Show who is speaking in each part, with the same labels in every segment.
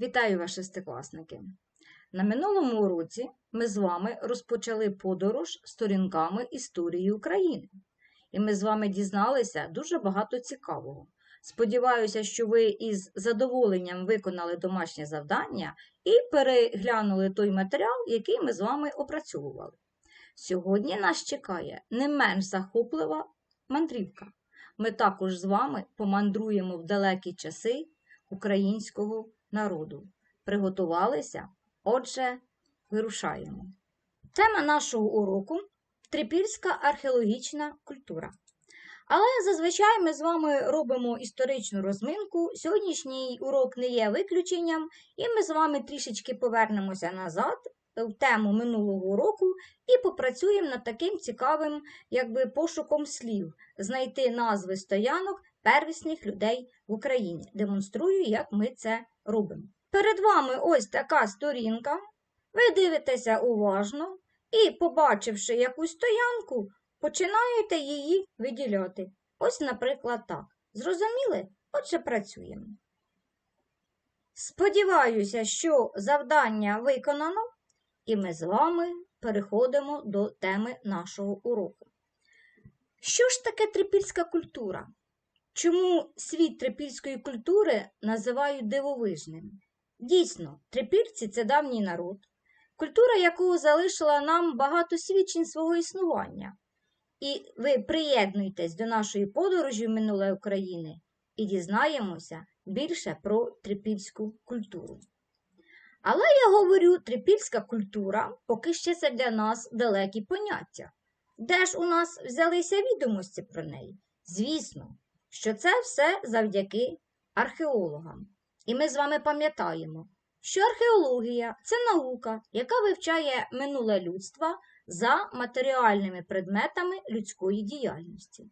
Speaker 1: Вітаю вас, шестикласники! На минулому уроці ми з вами розпочали подорож сторінками історії України. І ми з вами дізналися дуже багато цікавого. Сподіваюся, що ви із задоволенням виконали домашнє завдання і переглянули той матеріал, який ми з вами опрацьовували. Сьогодні нас чекає не менш захоплива мандрівка. Ми також з вами помандруємо в далекі часи українського народу. Приготувалися? Отже, вирушаємо. Тема нашого уроку трипільська археологічна культура. Але зазвичай ми з вами робимо історичну розминку. Сьогоднішній урок не є виключенням, і ми з вами трішечки повернемося назад в тему минулого уроку і попрацюємо над таким цікавим якби, пошуком слів, знайти назви стоянок первісних людей в Україні. Демонструю, як ми це робимо. Перед вами ось така сторінка. Ви дивитеся уважно і, побачивши якусь стоянку, починаєте її виділяти. Ось, наприклад, так. Зрозуміли? Отже, працюємо. Сподіваюся, що завдання виконано, і ми з вами переходимо до теми нашого уроку. Що ж таке трипільська культура? Чому світ трипільської культури називають дивовижним? Дійсно, трипільці це давній народ, культура якого залишила нам багато свідчень свого існування. І ви приєднуйтесь до нашої подорожі в минуле України і дізнаємося більше про трипільську культуру. Але я говорю, трипільська культура поки ще це для нас далекі поняття. Де ж у нас взялися відомості про неї? Звісно, що це все завдяки археологам. І ми з вами пам'ятаємо, що археологія це наука, яка вивчає минуле людства за матеріальними предметами людської діяльності.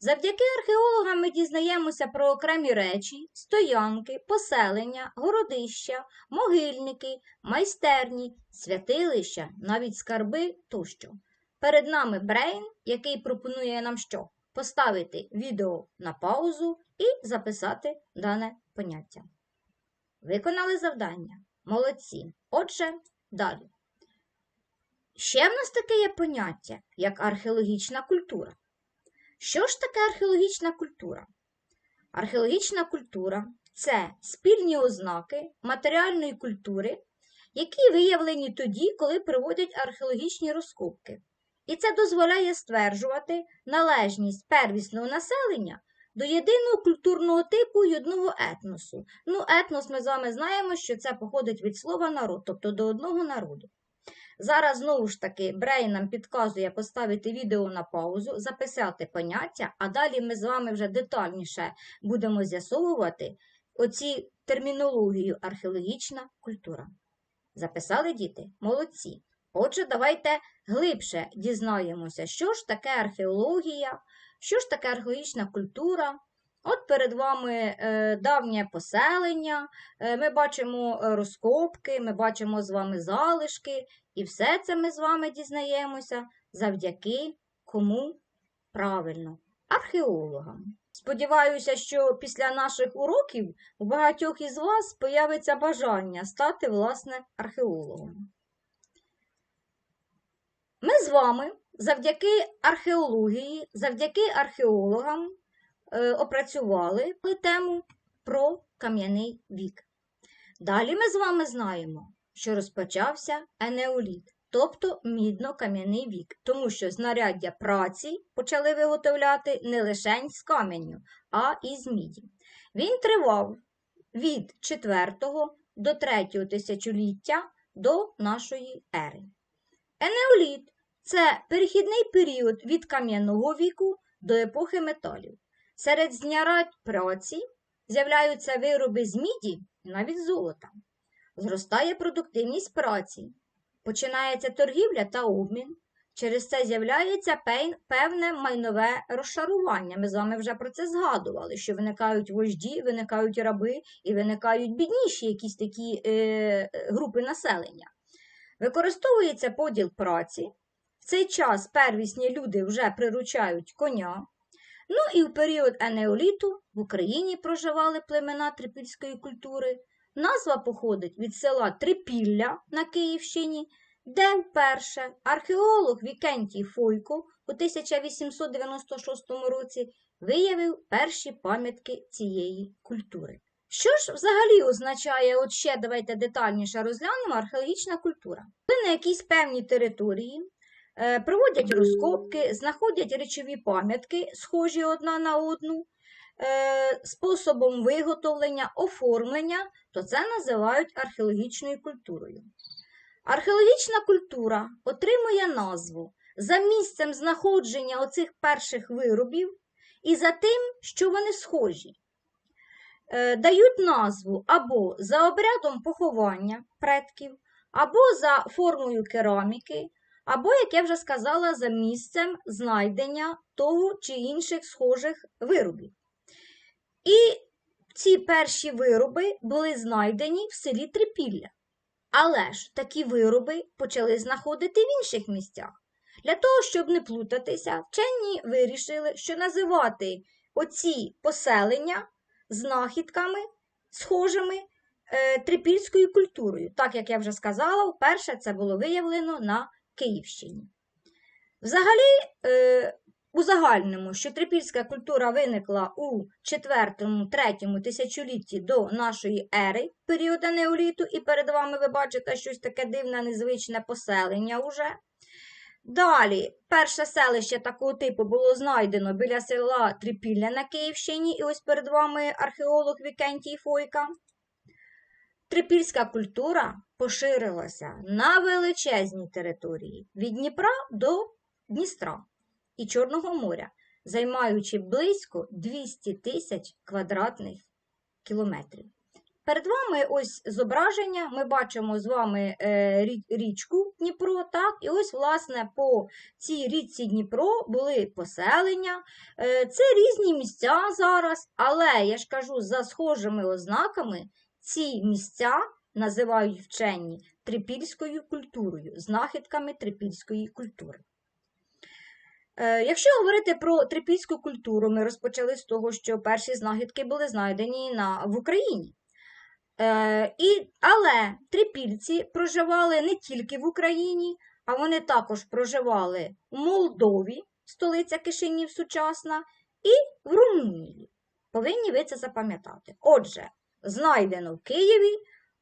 Speaker 1: Завдяки археологам ми дізнаємося про окремі речі, стоянки, поселення, городища, могильники, майстерні, святилища, навіть скарби тощо. Перед нами Брейн, який пропонує нам що? Поставити відео на паузу і записати дане поняття. Виконали завдання. Молодці. Отже, далі. Ще в нас таке є поняття, як археологічна культура. Що ж таке археологічна культура? Археологічна культура це спільні ознаки матеріальної культури, які виявлені тоді, коли проводять археологічні розкопки. І це дозволяє стверджувати належність первісного населення до єдиного культурного типу й одного етносу. Ну, етнос ми з вами знаємо, що це походить від слова народ, тобто до одного народу. Зараз, знову ж таки, Брей нам підказує поставити відео на паузу, записати поняття, а далі ми з вами вже детальніше будемо з'ясовувати оці термінологію археологічна культура. Записали діти? Молодці. Отже, давайте глибше дізнаємося, що ж таке археологія, що ж таке археологічна культура. От перед вами е, давнє поселення, е, ми бачимо розкопки, ми бачимо з вами залишки, і все це ми з вами дізнаємося завдяки кому правильно, археологам. Сподіваюся, що після наших уроків у багатьох із вас появиться бажання стати, власне, археологом. Ми з вами завдяки археології, завдяки археологам е, опрацювали тему про кам'яний вік. Далі ми з вами знаємо, що розпочався енеоліт, тобто мідно-кам'яний вік, тому що знаряддя праці почали виготовляти не лише з каменю, а і з міді. Він тривав від 4 до 3 тисячоліття до нашої ери. Енеоліт це перехідний період від кам'яного віку до епохи металів. Серед знарядь праці з'являються вироби з міді і навіть золота. Зростає продуктивність праці, починається торгівля та обмін. Через це з'являється певне майнове розшарування. Ми з вами вже про це згадували, що виникають вожді, виникають раби і виникають бідніші якісь такі е, групи населення. Використовується поділ праці. Цей час первісні люди вже приручають коня. Ну і в період енеоліту в Україні проживали племена трипільської культури, Назва походить від села Трипілля на Київщині, де вперше археолог Вікентій Фойко у 1896 році виявив перші пам'ятки цієї культури. Що ж взагалі означає, от ще давайте детальніше розглянемо, археологічна культура? Коли на якійсь певній території проводять розкопки, знаходять речові пам'ятки, схожі одна на одну, е, способом виготовлення, оформлення, то це називають археологічною культурою. Археологічна культура отримує назву за місцем знаходження оцих перших виробів і за тим, що вони схожі. Е, дають назву або за обрядом поховання предків, або за формою кераміки, або, як я вже сказала, за місцем знайдення того чи інших схожих виробів. І ці перші вироби були знайдені в селі Трипілля. Але ж такі вироби почали знаходити в інших місцях. Для того, щоб не плутатися, вчені вирішили, що називати оці поселення знахідками, схожими е, трипільською культурою. Так як я вже сказала, вперше це було виявлено на Київщині. Взагалі, е, у загальному, що трипільська культура виникла у 4-3 тисячолітті до нашої ери, періоду неоліту, і перед вами ви бачите щось таке дивне, незвичне поселення уже. Далі, перше селище такого типу було знайдено біля села Трипілля на Київщині, і ось перед вами археолог Вікентій Фойка. Трипільська культура поширилася на величезній території від Дніпра до Дністра і Чорного моря, займаючи близько 200 тисяч квадратних кілометрів. Перед вами ось зображення. Ми бачимо з вами е, річку Дніпро. так, І ось, власне, по цій річці Дніпро були поселення. Е, це різні місця зараз, але я ж кажу, за схожими ознаками ці місця називають вчені трипільською культурою, знахідками трипільської культури. Е, якщо говорити про трипільську культуру, ми розпочали з того, що перші знахідки були знайдені на, в Україні. Е, і, Але трипільці проживали не тільки в Україні, а вони також проживали в Молдові, столиця Кишинів сучасна, і в Румунії. Повинні ви це запам'ятати. Отже, знайдено в Києві,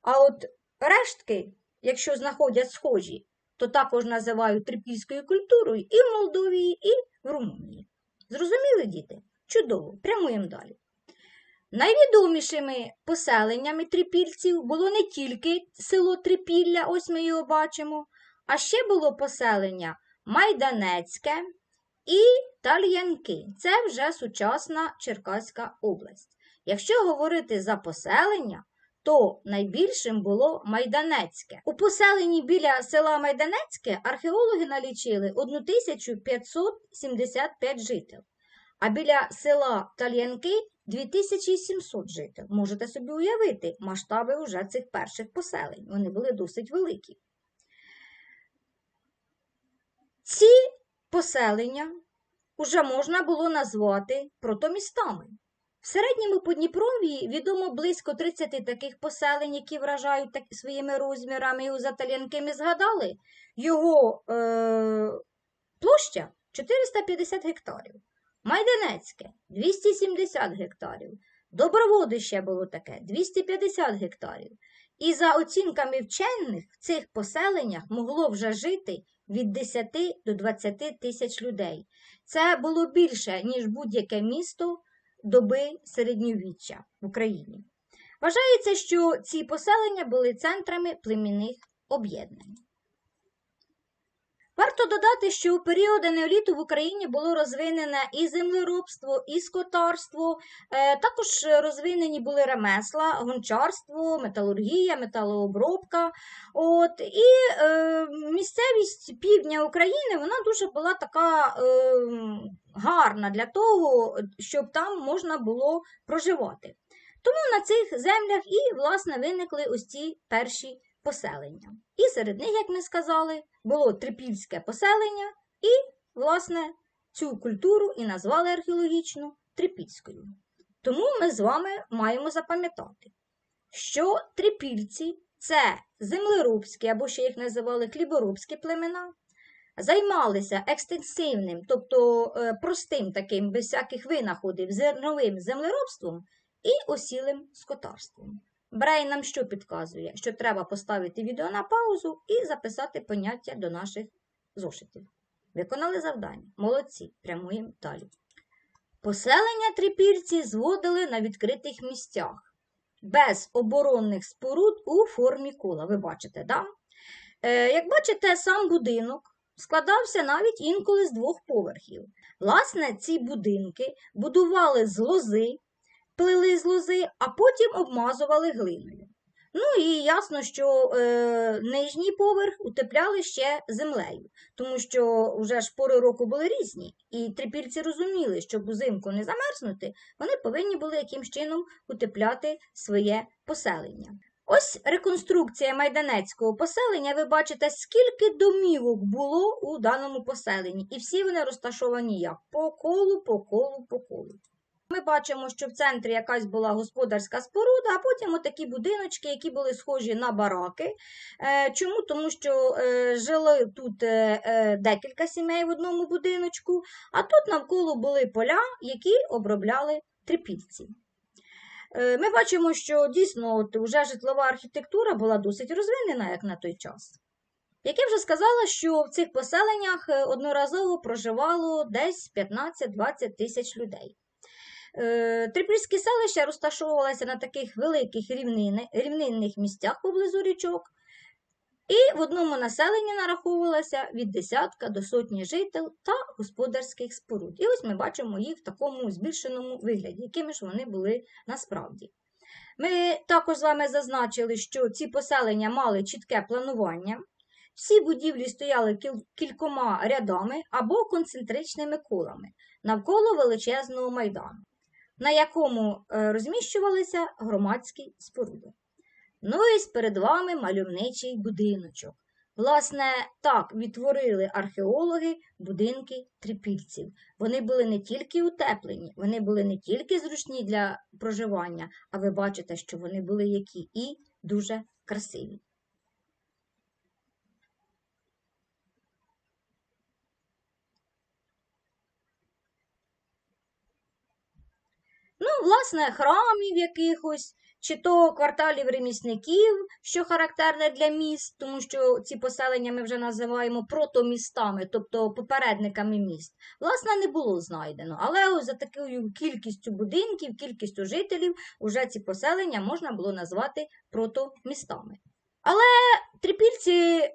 Speaker 1: а от рештки, якщо знаходять схожі, то також називають трипільською культурою і в Молдові, і в Румунії. Зрозуміли, діти? Чудово, прямуємо далі. Найвідомішими поселеннями трипільців було не тільки село Трипілля, ось ми його бачимо, а ще було поселення Майданецьке і Тальянки. Це вже сучасна Черкаська область. Якщо говорити за поселення, то найбільшим було Майданецьке. У поселенні біля села Майданецьке археологи налічили 1575 жителів, а біля села Тальянки 2700 жителів. Можете собі уявити масштаби уже цих перших поселень. Вони були досить великі. Ці поселення вже можна було назвати протомістами. В середньому Подніпров'ї відомо близько 30 таких поселень, які вражають так, своїми розмірами і у Заталянки ми згадали, його е, площа 450 гектарів. Майданецьке 270 гектарів. Доброводище було таке 250 гектарів. І за оцінками вчених в цих поселеннях могло вже жити від 10 до 20 тисяч людей. Це було більше, ніж будь-яке місто доби середньовіччя в Україні. Вважається, що ці поселення були центрами племінних об'єднань. Варто додати, що у періоди неоліту в Україні було розвинене і землеробство, і скотарство, е, також розвинені були ремесла, гончарство, металургія, металообробка. От, І е, місцевість півдня України вона дуже була така е, гарна для того, щоб там можна було проживати. Тому на цих землях і, власне, виникли ось ці перші поселення. І серед них, як ми сказали, було трипільське поселення, і, власне, цю культуру і назвали археологічно трипільською. Тому ми з вами маємо запам'ятати, що трипільці це землеробські, або ще їх називали хліборобські племена, займалися екстенсивним, тобто е, простим таким, без всяких винаходів, зерновим землеробством і осілим скотарством. Брей нам що підказує? Що треба поставити відео на паузу і записати поняття до наших зошитів. Виконали завдання. Молодці. Прямуємо далі. Поселення трипільці зводили на відкритих місцях, без оборонних споруд у формі кола. Ви бачите, да? Е, як бачите, сам будинок складався навіть інколи з двох поверхів. Власне, ці будинки будували з лози, плели з лози, а потім обмазували глиною. Ну і ясно, що е, нижній поверх утепляли ще землею, тому що вже ж пори року були різні, і трипільці розуміли, щоб узимку не замерзнути, вони повинні були якимсь чином утепляти своє поселення. Ось реконструкція майданецького поселення. Ви бачите, скільки домівок було у даному поселенні, і всі вони розташовані як по колу, по колу, по колу. Ми бачимо, що в центрі якась була господарська споруда, а потім отакі будиночки, які були схожі на бараки. Е, Чому? Тому що е, жили тут е, декілька сімей в одному будиночку, а тут навколо були поля, які обробляли трипільці. Ми бачимо, що дійсно от, вже житлова архітектура була досить розвинена, як на той час. Як я вже сказала, що в цих поселеннях одноразово проживало десь 15-20 тисяч людей. Е, Трипільські селища розташовувалися на таких великих рівнинних місцях поблизу річок, і в одному населенні нараховувалося від десятка до сотні жителів та господарських споруд. І ось ми бачимо їх в такому збільшеному вигляді, якими ж вони були насправді. Ми також з вами зазначили, що ці поселення мали чітке планування. Всі будівлі стояли кількома рядами або концентричними колами навколо величезного майдану, на якому е, розміщувалися громадські споруди. Ну і перед вами мальовничий будиночок. Власне, так відтворили археологи будинки трипільців. Вони були не тільки утеплені, вони були не тільки зручні для проживання, а ви бачите, що вони були які і дуже красиві. Ну, власне, храмів якихось, чи то кварталів ремісників, що характерне для міст, тому що ці поселення ми вже називаємо протомістами, тобто попередниками міст. Власне, не було знайдено. Але ось за такою кількістю будинків, кількістю жителів, уже ці поселення можна було назвати протомістами. Але трипільці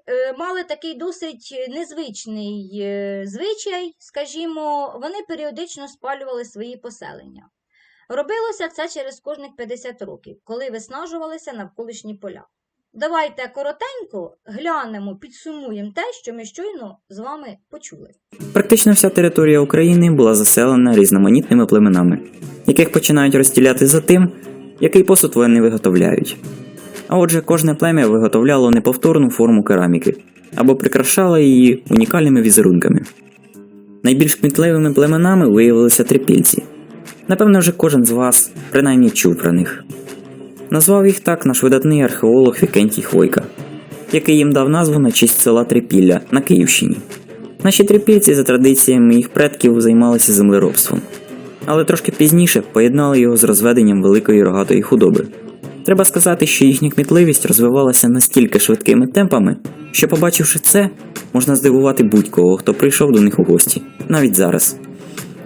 Speaker 1: е, мали такий досить незвичний е, звичай, скажімо, вони періодично спалювали свої поселення. Робилося це через кожних 50 років, коли виснажувалися навколишні поля. Давайте коротенько глянемо, підсумуємо те, що ми щойно з вами почули.
Speaker 2: Практично вся територія України була заселена різноманітними племенами, яких починають розділяти за тим, який посуд вони виготовляють. А отже, кожне плем'я виготовляло неповторну форму кераміки або прикрашало її унікальними візерунками. Найбільш кмітливими племенами виявилися трипільці. Напевно, вже кожен з вас принаймні чув про них. Назвав їх так наш видатний археолог Вікентій Хвойка, який їм дав назву на честь села Трипілля на Київщині. Наші трипільці за традиціями їх предків займалися землеробством, але трошки пізніше поєднали його з розведенням великої рогатої худоби. Треба сказати, що їхня кмітливість розвивалася настільки швидкими темпами, що, побачивши це, можна здивувати будь-кого, хто прийшов до них у гості, навіть зараз.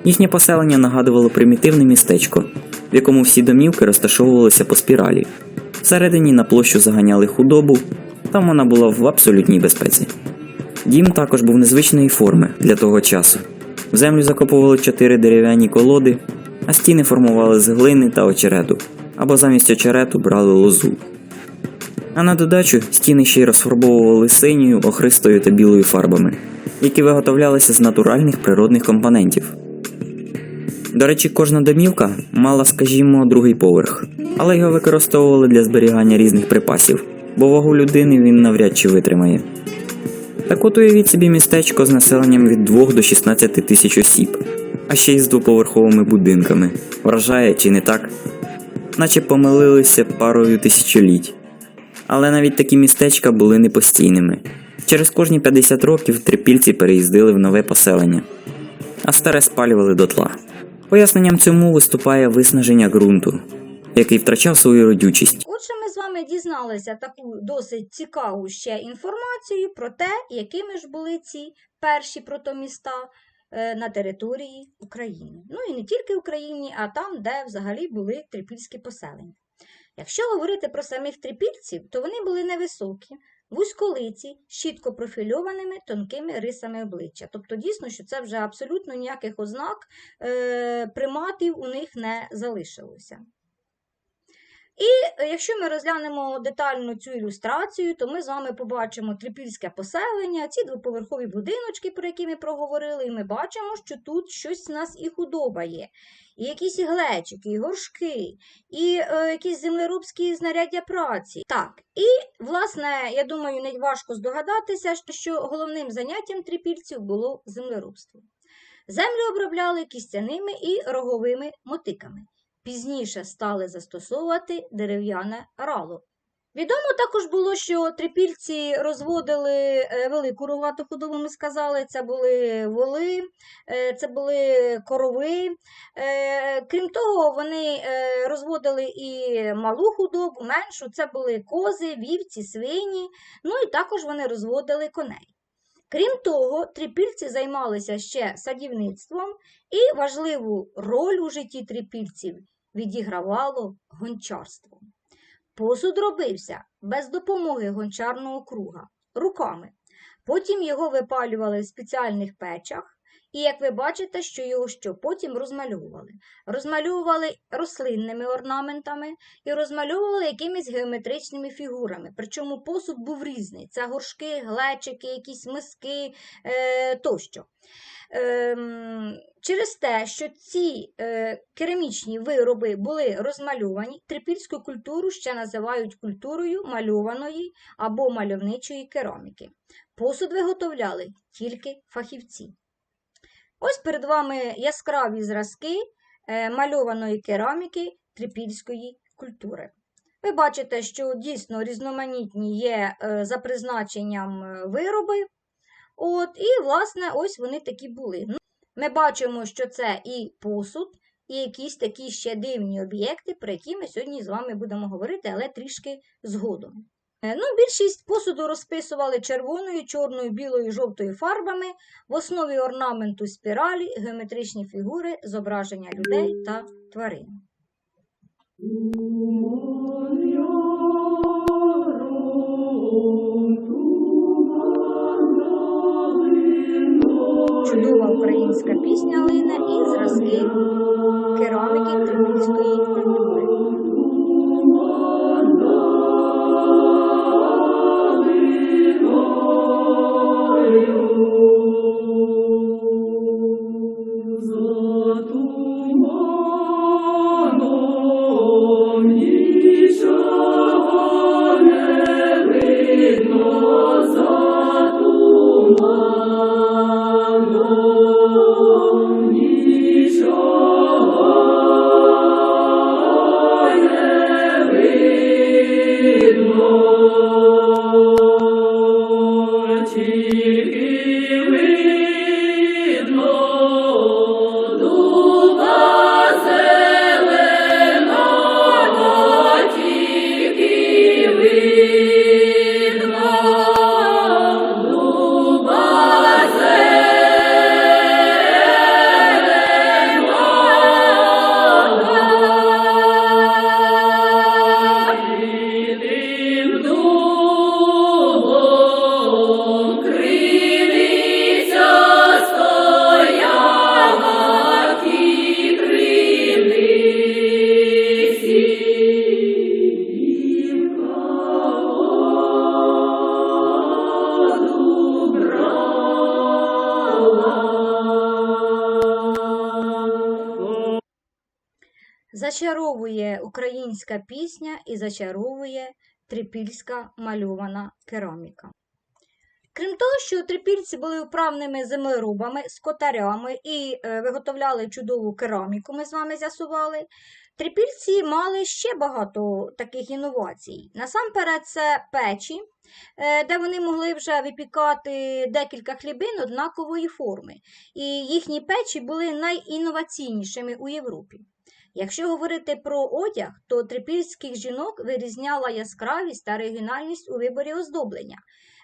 Speaker 2: Їхнє поселення нагадувало примітивне містечко, в якому всі домівки розташовувалися по спіралі. Всередині на площу заганяли худобу, там вона була в абсолютній безпеці. Дім також був незвичної форми для того часу. В землю закопували чотири дерев'яні колоди, а стіни формували з глини та очерету, або замість очерету брали лозу. А на додачу стіни ще й розфарбовували синьою, охристою та білою фарбами, які виготовлялися з натуральних природних компонентів. До речі, кожна домівка мала, скажімо, другий поверх, але його використовували для зберігання різних припасів, бо вагу людини він навряд чи витримає. Так от уявіть собі містечко з населенням від 2 до 16 тисяч осіб, а ще й з двоповерховими будинками. Вражає чи не так? наче помилилися парою тисячоліть. Але навіть такі містечка були непостійними. Через кожні 50 років трипільці переїздили в нове поселення, а старе спалювали дотла. Поясненням цьому виступає виснаження ґрунту, який втрачав свою родючість.
Speaker 1: Отже, ми з вами дізналися таку досить цікаву ще інформацію про те, якими ж були ці перші протоміста е, на території України. Ну і не тільки в Україні, а там, де взагалі були трипільські поселення. Якщо говорити про самих трипільців, то вони були невисокі, вузьколиці, з чітко профільованими тонкими рисами обличчя. Тобто, дійсно, що це вже абсолютно ніяких ознак е, приматів у них не залишилося. І е, якщо ми розглянемо детально цю ілюстрацію, то ми з вами побачимо трипільське поселення, ці двоповерхові будиночки, про які ми проговорили, і ми бачимо, що тут щось в нас і худоба є. І якісь іглечики, і горшки, і е, якісь землеробські знаряддя праці. Так, і, власне, я думаю, не важко здогадатися, що головним заняттям трипільців було землеробство. Землю обробляли кістяними і роговими мотиками. Пізніше стали застосовувати дерев'яне рало. Відомо також було, що трипільці розводили е, велику рогату худобу, ми сказали, це були воли, е, це були корови. Е, Крім того, вони розводили і малу худобу, меншу, це були кози, вівці, свині, ну і також вони розводили коней. Крім того, трипільці займалися ще садівництвом, і важливу роль у житті трипільців відігравало гончарство. Посуд робився без допомоги гончарного круга руками. Потім його випалювали в спеціальних печах, і як ви бачите, що його що потім розмальовували. Розмальовували рослинними орнаментами і розмальовували якимись геометричними фігурами. Причому посуд був різний: це горшки, глечики, якісь миски е, тощо. Ем, через те, що ці е, керамічні вироби були розмальовані, трипільську культуру ще називають культурою мальованої або мальовничої кераміки. Посуд виготовляли тільки фахівці. Ось перед вами яскраві зразки е, мальованої кераміки трипільської культури. Ви бачите, що дійсно різноманітні є е, за призначенням вироби. От, і, власне, ось вони такі були. Ну, Ми бачимо, що це і посуд, і якісь такі ще дивні об'єкти, про які ми сьогодні з вами будемо говорити, але трішки згодом. Е, Ну, більшість посуду розписували червоною, чорною, білою, жовтою фарбами, в основі орнаменту спіралі, геометричні фігури, зображення людей та тварин. Чудова українська пісня лине і зразки кераміки трипільської культури. Зачаровує українська пісня і зачаровує трипільська мальована кераміка. Крім того, що трипільці були вправними землеробами, скотарями і е, виготовляли чудову кераміку, ми з вами з'ясували, Трипільці мали ще багато таких інновацій. Насамперед, це печі, е, де вони могли вже випікати декілька хлібин однакової форми. І їхні печі були найінноваційнішими у Європі. Якщо говорити про одяг, то трипільських жінок вирізняла яскравість та оригінальність у виборі оздоблення.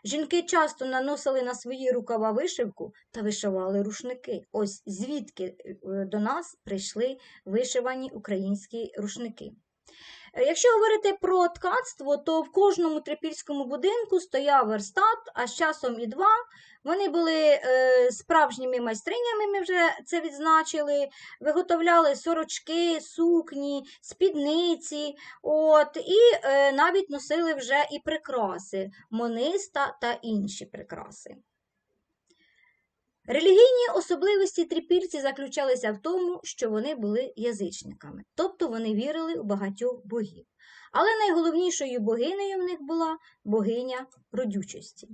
Speaker 1: Жінки часто наносили на свої рукава вишивку та вишивали рушники. Ось звідки е, до нас прийшли вишивані українські рушники. Е, Якщо говорити про ткацтво, то в кожному трипільському будинку стояв верстат, а з часом і два. Вони були е, справжніми майстринями, ми вже це відзначили, виготовляли сорочки, сукні, спідниці, от, і е, навіть носили вже і прикраси, мониста та інші прикраси. Релігійні особливості трипільці заключалися в тому, що вони були язичниками, тобто вони вірили у багатьох богів. Але найголовнішою богинею в них була богиня родючості.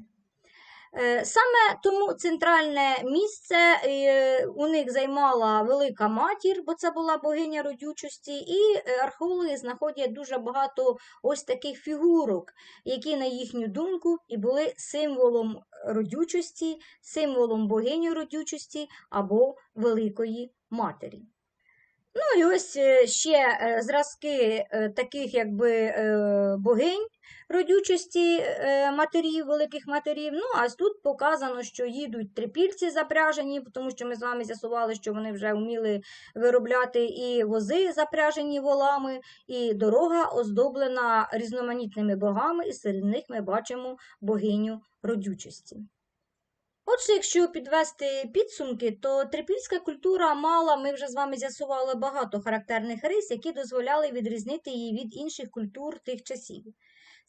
Speaker 1: Е, Саме тому центральне місце е, у них займала Велика Матір, бо це була богиня родючості, і е, археологи знаходять дуже багато ось таких фігурок, які, на їхню думку, і були символом родючості, символом богині родючості або Великої Матері. Ну і ось ще зразки таких якби богинь родючості е, матерів, великих матерів. Ну, а тут показано, що їдуть трипільці запряжені, тому що ми з вами з'ясували, що вони вже вміли виробляти і вози запряжені волами, і дорога оздоблена різноманітними богами, і серед них ми бачимо богиню родючості. Отже, якщо підвести підсумки, то трипільська культура мала, ми вже з вами з'ясували багато характерних рис, які дозволяли відрізнити її від інших культур тих часів.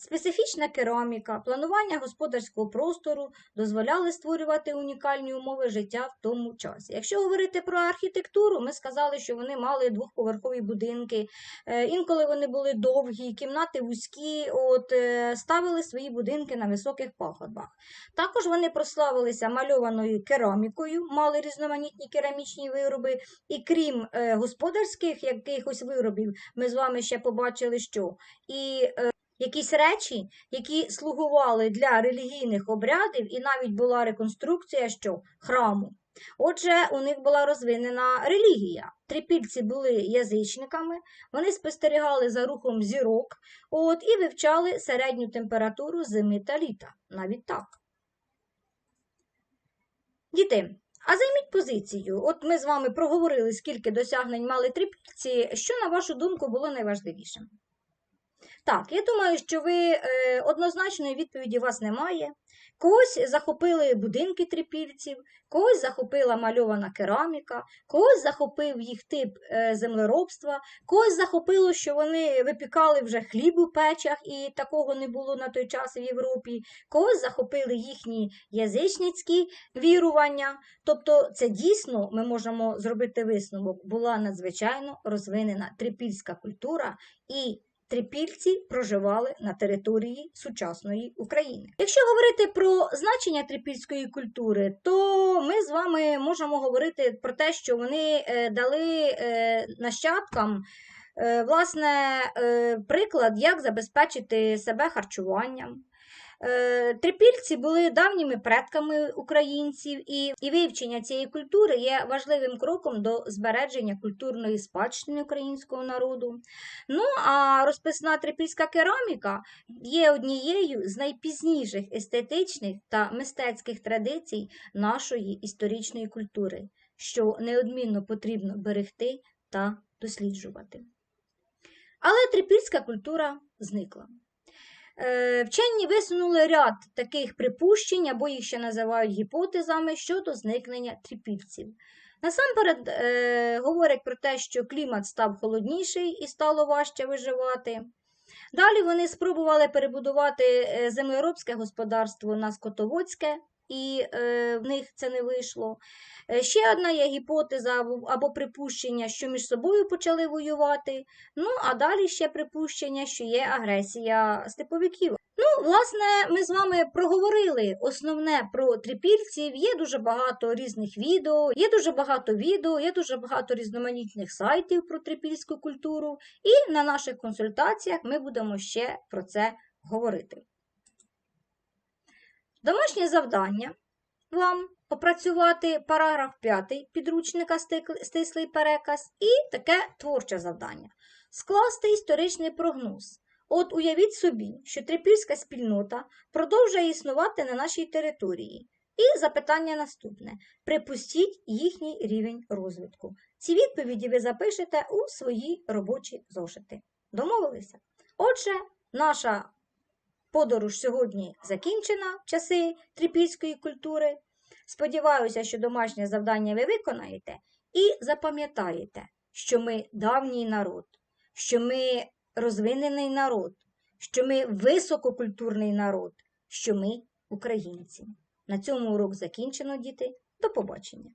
Speaker 1: Специфічна кераміка, планування господарського простору дозволяли створювати унікальні умови життя в тому часі. Якщо говорити про архітектуру, ми сказали, що вони мали двохповерхові будинки, е, інколи вони були довгі, кімнати вузькі, от, е, ставили свої будинки на високих пагорбах. Також вони прославилися мальованою керамікою, мали різноманітні керамічні вироби, і крім е, господарських якихось виробів, ми з вами ще побачили, що і якісь речі, які слугували для релігійних обрядів, і навіть була реконструкція що храму. Отже, у них була розвинена релігія. Трипільці були язичниками, вони спостерігали за рухом зірок от, і вивчали середню температуру зими та літа. Навіть так. Діти, а займіть позицію. От ми з вами проговорили, скільки досягнень мали трипільці. Що, на вашу думку, було найважливішим? Так, я думаю, що ви е, однозначної відповіді у вас немає. Когось захопили будинки трипільців, когось захопила мальована кераміка, когось захопив їх тип е, землеробства, когось захопило, що вони випікали вже хліб у печах, і такого не було на той час в Європі, когось захопили їхні язичницькі вірування. Тобто, це дійсно ми можемо зробити висновок, була надзвичайно розвинена трипільська культура і трипільці проживали на території сучасної України. Якщо говорити про значення трипільської культури, то ми з вами можемо говорити про те, що вони е, дали е, нащадкам. е, Власне, приклад, як забезпечити себе харчуванням. Е, Трипільці були давніми предками українців, і, і вивчення цієї культури є важливим кроком до збереження культурної спадщини українського народу. Ну, а розписна трипільська кераміка є однією з найпізніших естетичних та мистецьких традицій нашої історичної культури, що неодмінно потрібно берегти та досліджувати. Але трипільська культура зникла. Е, Вчені висунули ряд таких припущень, або їх ще називають гіпотезами щодо зникнення трипільців. Насамперед е, говорять про те, що клімат став холодніший і стало важче виживати. Далі вони спробували перебудувати е, землеробське господарство на скотоводське, і е, в них це не вийшло. Е, Ще одна є гіпотеза або- або припущення, що між собою почали воювати. Ну, а далі ще припущення, що є агресія степовиків. Ну, власне, ми з вами проговорили основне про трипільців. Є дуже багато різних відео, є дуже багато відео, є дуже багато різноманітних сайтів про трипільську культуру. І на наших консультаціях ми будемо ще про це говорити. Домашнє завдання вам опрацювати параграф 5 підручника стислий переказ і таке творче завдання скласти історичний прогноз. От уявіть собі, що трипільська спільнота продовжує існувати на нашій території. І запитання наступне: припустіть їхній рівень розвитку. Ці відповіді ви запишете у свої робочі зошити. Домовилися? Отже, наша подорож сьогодні закінчена в часи трипільської культури. Сподіваюся, що домашнє завдання ви виконаєте і запам'ятаєте, що ми давній народ, що ми розвинений народ, що ми висококультурний народ, що ми українці. На цьому урок закінчено, діти. До побачення!